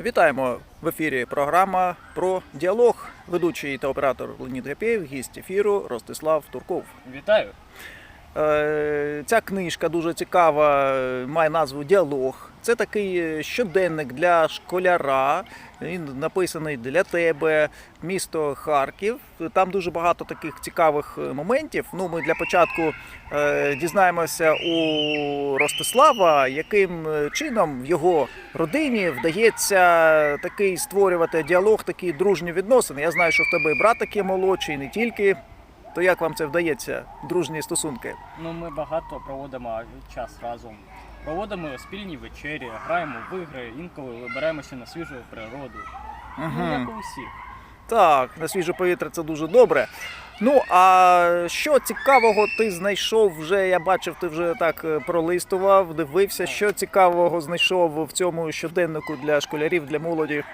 Вітаємо в ефірі програма про діалог. Ведучий та оператор Леонід Гапєєв, гість ефіру Ростислав Турков. Вітаю. Е, Ця книжка дуже цікава, має назву Діалог. Це такий е, щоденник для школяра. Він написаний для тебе, місто Харків. Там дуже багато таких цікавих е, моментів. Ну, ми для початку е, дізнаємося у Ростислава, яким е, чином в його родині вдається такий створювати діалог, такі дружні відносини. Я знаю, що в тебе і брат такий молодший, не тільки. То як вам це вдається, дружні стосунки? Ну, ми багато проводимо час разом. Проводимо спільні вечері, граємо в ігри, інколи вибираємося на свіжу природу. Ну, як у всіх. Так, на свіже повітря це дуже добре. Ну а що цікавого ти знайшов вже? Я бачив, ти вже так е, пролистував, дивився, що цікавого знайшов в цьому щоденнику для школярів, для молоді.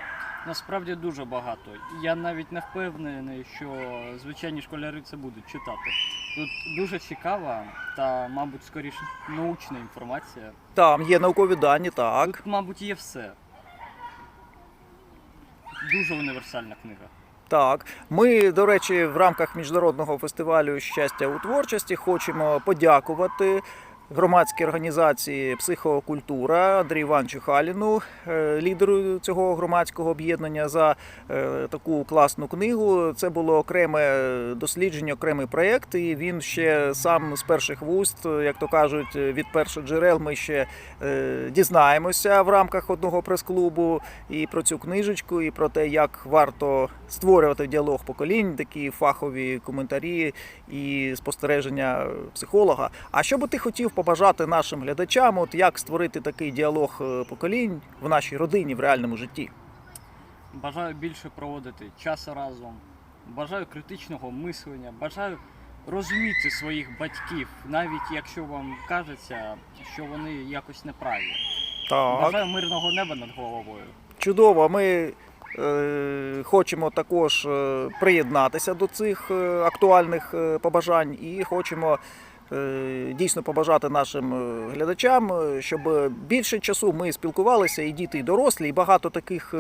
Насправді дуже багато. Я навіть не впевнений, що звичайні школяри це будуть читати. Тут дуже цікава та, мабуть, скоріше научна інформація. Там є наукові дані, так. Тут, мабуть, є все. Дуже універсальна книга. Так, ми, до речі, в рамках міжнародного фестивалю щастя у творчості хочемо подякувати громадській організації Психокультура Андрію Івановичу Халіну, е, лідеру цього громадського об'єднання, за е, таку класну книгу. Це було окреме дослідження, окремий проєкт, і він ще сам з перших вуст, як то кажуть, від перших джерел ми ще е, дізнаємося в рамках одного прес-клубу і про цю книжечку, і про те, як варто створювати діалог поколінь, такі фахові коментарі і спостереження психолога. А що би ти хотів побажати нашим глядачам, от як створити такий діалог е, поколінь в нашій родині в реальному житті? Бажаю більше проводити часу разом. Бажаю критичного мислення, бажаю розуміти своїх батьків, навіть якщо вам кажеться, що вони якось неправі. Так, Бажаю мирного неба над головою. чудово. Ми е, хочемо також е, приєднатися до цих е, актуальних побажань і хочемо. Е, Дійсно побажати нашим е, глядачам, е, щоб більше часу ми спілкувалися, і діти, і дорослі. І багато таких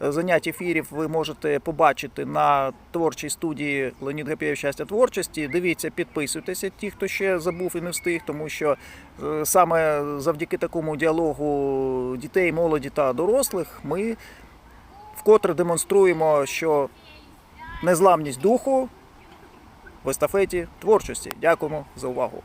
занять ефірів ви можете побачити на творчій студії Леонід Гапєєв щастя творчості. Дивіться, підписуйтеся, ті, хто ще забув і не встиг, тому що саме завдяки такому діалогу дітей, молоді та дорослих ми вкотре демонструємо, що незламність духу в естафеті творчості. Дякуємо за увагу.